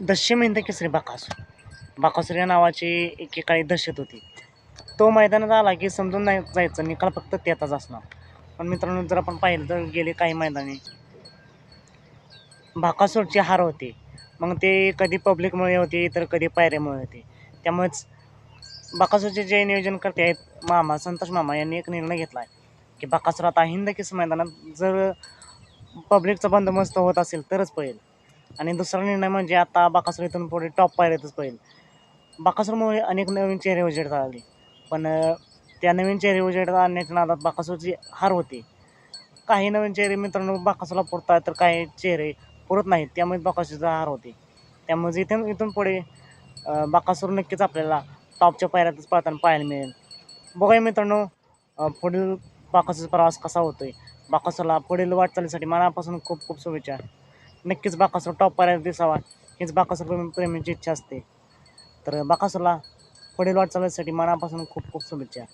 दशे हिंद केसरी बाकासूर बाकासूर या नावाची एकेकाळी दहशत होती. तो मैदानात आला की समजून नाही जायचं. निकाल फक्त त्याचाच असणार. पण मित्रांनो जर आपण पाहिलं तर गेले काही मैदानी. बाकासूरची हार होते. मग ते कधी पब्लिकमुळे होते तर कधी पायऱ्यामुळे होते. त्यामुळेच बाकासूरचे जे नियोजन करते आहेत मामा संतोष मामा यांनी एक निर्णय घेतला आहे की बाकासूर आता हिंद केस मैदानात जर पब्लिकचा बंदोबस्त होत असेल तरच पळेल. आणि दुसरा निर्णय म्हणजे आता बाकासूर इथून पुढे टॉप पायऱ्यातच पळेल बाकासूरमुळे अनेक नवीन चेहरे उजेडता आले. पण त्या नवीन चेहरे उजेड आणण्याच्या नादात बाकासूरची हार होती. काही नवीन चेहरे मित्रांनो बाकासूरला पुरतात तर काही चेहरे पुरत नाहीत. त्यामुळे बाकासूरचा हार होते. त्यामुळे इथून इथून पुढे बाकासूर नक्कीच आपल्याला टॉपच्या पायऱ्यातच पळताना पाहायला मिळेल. बघूया मित्रांनो पुढील बाकासूरचा प्रवास कसा होतोय. बाकासूरला पुढील वाटचालीसाठी मनापासून खूप खूप शुभेच्छा. नक्कीच बाकासूर टॉप पायऱ्यात दिसावा. हीच बाकासूर प्रेमी प्रेमींची इच्छा असते. तर बाकासूरला पुढील वाटचालीसाठी मनापासून खूप खूप शुभेच्छा.